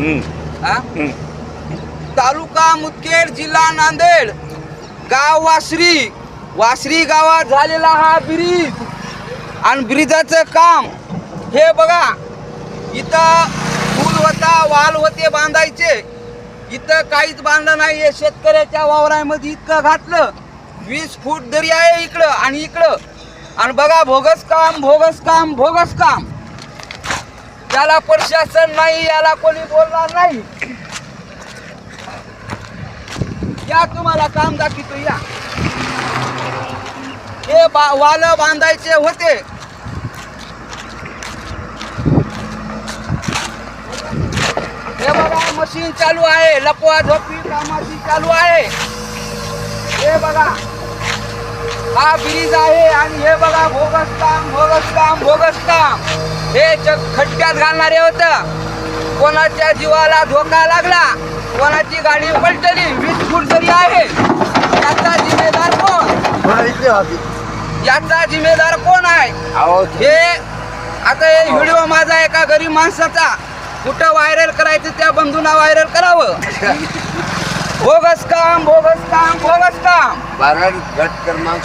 हा? तालुका मुदखेड जिल्हा नांदेड. गाव वासरी. वासरी गावात झालेला हा ब्रिज आणि ब्रिजाचं काम. हे बघा इथं पूल होता वाल होते बांधायचे. इथं काहीच बांधलं नाही हे शेतकऱ्याच्या वावरामध्ये इतकं घातलं. वीस फूट दरी आहे इकडं आणि इकडं. आणि बघा भोगस काम भोगस काम भोगस काम. याला प्रशासन नाही याला कोणी बोलणार नाही. या तुम्हाला काम दाखवतो या. हे बा वाल बांधायचे होते. हे बघा मशीन चालू आहे लपवा झोपी कामाची चालू आहे. हे बघा. हा ब्रिज आहे आणि हे बघा भोगस काम भोगस काम भोगस काम. हे च- खड्ड्यात घालणारे होतं. कोणाच्या जीवाला धोका लागला कोणाची गाडी पलटली वीस फूट जरी आहे याचा जिम्मेदार कोण? याचा जिम्मेदार कोण आहे? हे आता हे व्हिडिओ माझा एका गरीब माणसाचा. कुठं व्हायरल करायचं त्या बंधूंना व्हायरल करावं? बोगस काम बोगस काम काम बारा गट क्रमांक